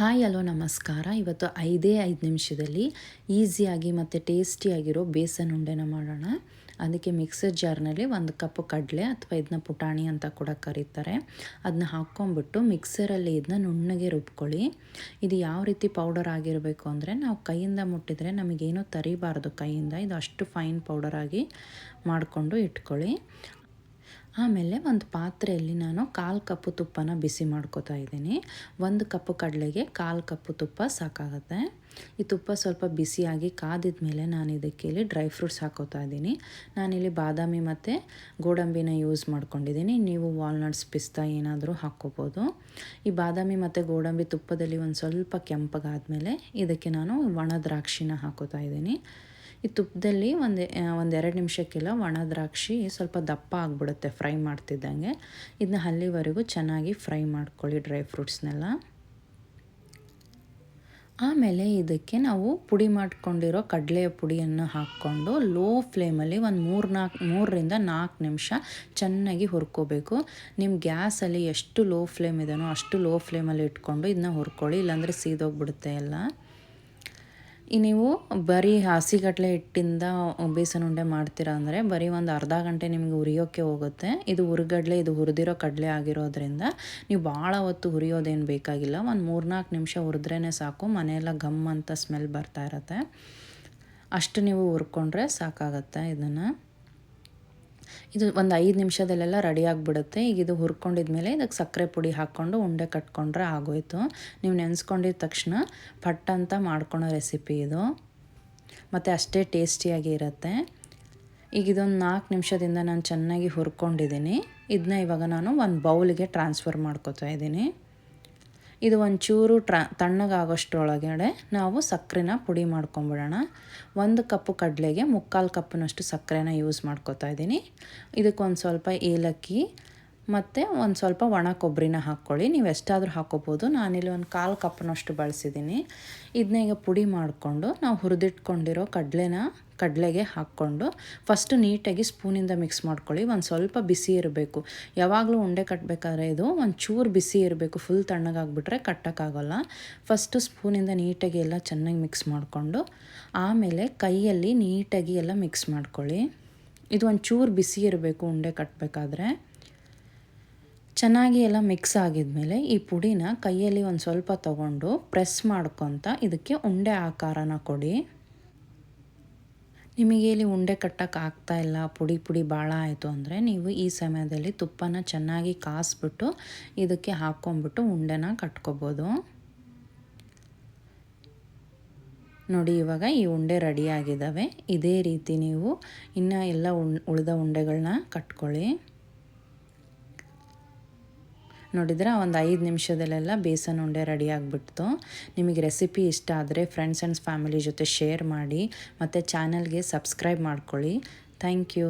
Hi, hello, ನಮಸ್ಕಾರ. ಇವತ್ತು ಐದೇ ಐದು ನಿಮಿಷದಲ್ಲಿ ಈಸಿಯಾಗಿ ಮತ್ತು ಟೇಸ್ಟಿಯಾಗಿರೋ ಬೇಸನ್ ಉಂಡೆನ ಮಾಡೋಣ. ಅದಕ್ಕೆ ಮಿಕ್ಸರ್ ಜಾರ್ನಲ್ಲಿ ಒಂದು ಕಪ್ ಕಡಲೆ ಅಥವಾ ಇದನ್ನ ಪುಟಾಣಿ ಅಂತ ಕೂಡ ಕರೀತಾರೆ. ಅದನ್ನ ಹಾಕ್ಕೊಂಬಿಟ್ಟು ಮಿಕ್ಸರಲ್ಲಿ ಇದನ್ನ ನುಣ್ಣಗೆ ರುಬ್ಕೊಳ್ಳಿ. ಇದು ಯಾವ ರೀತಿ ಪೌಡರ್ ಆಗಿರಬೇಕು ಅಂದರೆ ನಾವು ಕೈಯಿಂದ ಮುಟ್ಟಿದರೆ ನಮಗೇನೂ ತರಿಬಾರ್ದು ಕೈಯಿಂದ. ಇದು ಅಷ್ಟು ಫೈನ್ ಪೌಡರ್ ಆಗಿ ಮಾಡಿಕೊಂಡು ಇಟ್ಕೊಳ್ಳಿ. ಆಮೇಲೆ ಒಂದು ಪಾತ್ರೆಯಲ್ಲಿ ನಾನು ಕಾಲು ಕಪ್ಪು ತುಪ್ಪನ ಬಿಸಿ ಮಾಡ್ಕೋತಾ ಇದ್ದೀನಿ. ಒಂದು ಕಪ್ಪು ಕಡಲೆಗೆ ಕಾಲು ಕಪ್ಪು ತುಪ್ಪ ಸಾಕಾಗುತ್ತೆ. ಈ ತುಪ್ಪ ಸ್ವಲ್ಪ ಬಿಸಿಯಾಗಿ ಕಾದಿದ ಮೇಲೆ ನಾನು ಇದಕ್ಕೆ ಇಲ್ಲಿ ಡ್ರೈ ಫ್ರೂಟ್ಸ್ ಹಾಕೋತಾ ಇದ್ದೀನಿ. ನಾನಿಲ್ಲಿ ಬಾದಾಮಿ ಮತ್ತು ಗೋಡಂಬಿನ ಯೂಸ್ ಮಾಡ್ಕೊಂಡಿದ್ದೀನಿ. ನೀವು ವಾಲ್ನಟ್ಸ್, ಪಿಸ್ತಾ ಏನಾದರೂ ಹಾಕ್ಕೋಬೋದು. ಈ ಬಾದಾಮಿ ಮತ್ತು ಗೋಡಂಬಿ ತುಪ್ಪದಲ್ಲಿ ಒಂದು ಸ್ವಲ್ಪ ಕೆಂಪಗಾದಮೇಲೆ ಇದಕ್ಕೆ ನಾನು ಒಣ ದ್ರಾಕ್ಷಿನ ಹಾಕೋತಾ ಇದ್ದೀನಿ. ಈ ತುಪ್ಪದಲ್ಲಿ ಒಂದು ಒಂದೆರಡು ನಿಮಿಷಕ್ಕೆಲ್ಲ ಒಣ ದ್ರಾಕ್ಷಿ ಸ್ವಲ್ಪ ದಪ್ಪ ಆಗಿಬಿಡುತ್ತೆ, ಫ್ರೈ ಮಾಡ್ತಿದ್ದಂಗೆ. ಇದನ್ನ ಅಲ್ಲಿವರೆಗೂ ಚೆನ್ನಾಗಿ ಫ್ರೈ ಮಾಡ್ಕೊಳ್ಳಿ ಡ್ರೈ ಫ್ರೂಟ್ಸ್ನೆಲ್ಲ. ಆಮೇಲೆ ಇದಕ್ಕೆ ನಾವು ಪುಡಿ ಮಾಡ್ಕೊಂಡಿರೋ ಕಡಲೆಯ ಪುಡಿಯನ್ನು ಹಾಕ್ಕೊಂಡು ಲೋ ಫ್ಲೇಮಲ್ಲಿ ಒಂದು ಮೂರು ನಾಲ್ಕು ಮೂರರಿಂದ ನಾಲ್ಕು ನಿಮಿಷ ಚೆನ್ನಾಗಿ ಹುರ್ಕೋಬೇಕು. ನಿಮ್ಮ ಗ್ಯಾಸಲ್ಲಿ ಎಷ್ಟು ಲೋ ಫ್ಲೇಮ್ ಇದೆಯೋ ಅಷ್ಟು ಲೋ ಫ್ಲೇಮಲ್ಲಿ ಇಟ್ಕೊಂಡು ಇದನ್ನ ಹುರ್ಕೊಳ್ಳಿ, ಇಲ್ಲಾಂದರೆ ಸೀದೋಗ್ಬಿಡುತ್ತೆ ಎಲ್ಲ. ಈ ನೀವು ಬರೀ ಹಸಿಗಡಲೆ ಹಿಟ್ಟಿಂದ ಬೇಸನ್ ಉಂಡೆ ಮಾಡ್ತೀರಾ ಅಂದರೆ ಬರೀ ಒಂದು ಅರ್ಧ ಗಂಟೆ ನಿಮಗೆ ಹುರಿಯೋಕ್ಕೆ ಹೋಗುತ್ತೆ. ಇದು ಹುರಿಗಡಲೆ, ಇದು ಹುರಿದಿರೋ ಕಡಲೆ ಆಗಿರೋದ್ರಿಂದ ನೀವು ಭಾಳ ಹೊತ್ತು ಹುರಿಯೋದೇನು ಬೇಕಾಗಿಲ್ಲ. ಒಂದು ಮೂರ್ನಾಲ್ಕು ನಿಮಿಷ ಹುರಿದ್ರೇ ಸಾಕು. ಮನೆಯೆಲ್ಲ ಗಮ್ ಅಂತ ಸ್ಮೆಲ್ ಬರ್ತಾ ಇರತ್ತೆ. ಅಷ್ಟು ನೀವು ಹುರ್ಕೊಂಡ್ರೆ ಸಾಕಾಗತ್ತೆ ಇದನ್ನು. ಇದು ಒಂದು ಐದು ನಿಮಿಷದಲ್ಲೆಲ್ಲ ರೆಡಿ ಆಗಿಬಿಡುತ್ತೆ. ಈಗ ಇದು ಹುರ್ಕೊಂಡಿದ್ಮೇಲೆ ಇದಕ್ಕೆ ಸಕ್ಕರೆ ಪುಡಿ ಹಾಕ್ಕೊಂಡು ಉಂಡೆ ಕಟ್ಕೊಂಡ್ರೆ ಆಗೋಯ್ತು. ನೀವು ನೆನೆಸ್ಕೊಂಡಿದ ತಕ್ಷಣ ಪಟ್ ಅಂತ ಮಾಡ್ಕೊಳೋ ರೆಸಿಪಿ ಇದು. ಮತ್ತು ಅಷ್ಟೇ ಟೇಸ್ಟಿಯಾಗಿ ಇರುತ್ತೆ. ಈಗ ಇದೊಂದು ನಾಲ್ಕು ನಿಮಿಷದಿಂದ ನಾನು ಚೆನ್ನಾಗಿ ಹುರ್ಕೊಂಡಿದ್ದೀನಿ. ಇದನ್ನ ಇವಾಗ ನಾನು ಒಂದು ಬೌಲಿಗೆ ಟ್ರಾನ್ಸ್ಫರ್ ಮಾಡ್ಕೋತಾ ಇದ್ದೀನಿ. ಇದು ಒಂಚೂರು ಟ್ರಾ ತಣ್ಣಗಾಗೋಷ್ಟರೊಳಗಡೆ ನಾವು ಸಕ್ಕರೆನ ಪುಡಿ ಮಾಡ್ಕೊಂಬಿಡೋಣ. ಒಂದು ಕಪ್ಪು ಕಡಲೆಗೆ ಮುಕ್ಕಾಲು ಕಪ್ಪಿನಷ್ಟು ಸಕ್ಕರೆನ ಯೂಸ್ ಮಾಡ್ಕೋತಾ ಇದ್ದೀನಿ. ಇದಕ್ಕೊಂದು ಸ್ವಲ್ಪ ಏಲಕ್ಕಿ ಮತ್ತು ಒಂದು ಸ್ವಲ್ಪ ಒಣ ಕೊಬ್ಬರಿನ ಹಾಕ್ಕೊಳ್ಳಿ. ನೀವು ಎಷ್ಟಾದರೂ ಹಾಕ್ಕೋಬೋದು ನಾನಿಲ್ಲಿ ಒಂದು ಕಾಲು ಕಪ್ನಷ್ಟು ಬಳಸಿದ್ದೀನಿ ಇದನ್ನ ಈಗ ಪುಡಿ ಮಾಡಿಕೊಂಡು ನಾವು ಹುರಿದಿಟ್ಕೊಂಡಿರೋ ಕಡಲೆನ ಕಡಲೆಗೆ ಹಾಕ್ಕೊಂಡು ಫಸ್ಟು ನೀಟಾಗಿ ಸ್ಪೂನಿಂದ ಮಿಕ್ಸ್ ಮಾಡ್ಕೊಳ್ಳಿ. ಒಂದು ಸ್ವಲ್ಪ ಬಿಸಿ ಇರಬೇಕು. ಯಾವಾಗಲೂ ಉಂಡೆ ಕಟ್ಟಬೇಕಾದ್ರೆ ಇದು ಒಂದು ಚೂರು ಬಿಸಿ ಇರಬೇಕು. ಫುಲ್ ತಣ್ಣಗಾಗ್ಬಿಟ್ರೆ ಕಟ್ಟೋಕ್ಕಾಗಲ್ಲ. ಫಸ್ಟು ಸ್ಪೂನಿಂದ ನೀಟಾಗಿ ಎಲ್ಲ ಚೆನ್ನಾಗಿ ಮಿಕ್ಸ್ ಮಾಡಿಕೊಂಡು ಆಮೇಲೆ ಕೈಯಲ್ಲಿ ನೀಟಾಗಿ ಎಲ್ಲ ಮಿಕ್ಸ್ ಮಾಡ್ಕೊಳ್ಳಿ. ಇದು ಒಂದು ಚೂರು ಬಿಸಿ ಇರಬೇಕು ಉಂಡೆ ಕಟ್ಟಬೇಕಾದ್ರೆ ಚೆನ್ನಾಗಿ ಎಲ್ಲ ಮಿಕ್ಸ್ ಆಗಿದ್ಮೇಲೆ ಈ ಪುಡಿನ ಕೈಯಲ್ಲಿ ಒಂದು ಸ್ವಲ್ಪ ತಗೊಂಡು ಪ್ರೆಸ್ ಮಾಡ್ಕೊತ ಇದಕ್ಕೆ ಉಂಡೆ ಆಕಾರನ ಕೊಡಿ. ನಿಮಗೆ ಇಲ್ಲಿ ಉಂಡೆ ಕಟ್ಟಕ್ಕೆ ಆಗ್ತಾ ಇಲ್ಲ, ಪುಡಿ ಪುಡಿ ಭಾಳ ಆಯಿತು ಅಂದರೆ ನೀವು ಈ ಸಮಯದಲ್ಲಿ ತುಪ್ಪನ ಚೆನ್ನಾಗಿ ಕಾಸ್ಬಿಟ್ಟು ಇದಕ್ಕೆ ಹಾಕ್ಕೊಂಬಿಟ್ಟು ಉಂಡೆನ ಕಟ್ಕೋಬೋದು. ನೋಡಿ ಇವಾಗ ಈ ಉಂಡೆ ರೆಡಿಯಾಗಿದ್ದಾವೆ ಇದೇ ರೀತಿ ನೀವು ಇನ್ನು ಎಲ್ಲ ಉಳಿದ ಉಂಡೆಗಳನ್ನ ಕಟ್ಕೊಳ್ಳಿ. ನೋಡಿದರೆ ಒಂದು ಐದು ನಿಮಿಷದಲ್ಲೆಲ್ಲ ಬೇಸನ್ ಉಂಡೆ ರೆಡಿ ಆಗಿಬಿಡ್ತು. ನಿಮಗೆ ರೆಸಿಪಿ ಇಷ್ಟ ಆದರೆ ಫ್ರೆಂಡ್ಸ್ ಆ್ಯಂಡ್ ಫ್ಯಾಮಿಲಿ ಜೊತೆ ಶೇರ್ ಮಾಡಿ ಮತ್ತು ಚಾನಲ್ಗೆ ಸಬ್ಸ್ಕ್ರೈಬ್ ಮಾಡ್ಕೊಳ್ಳಿ. Thank you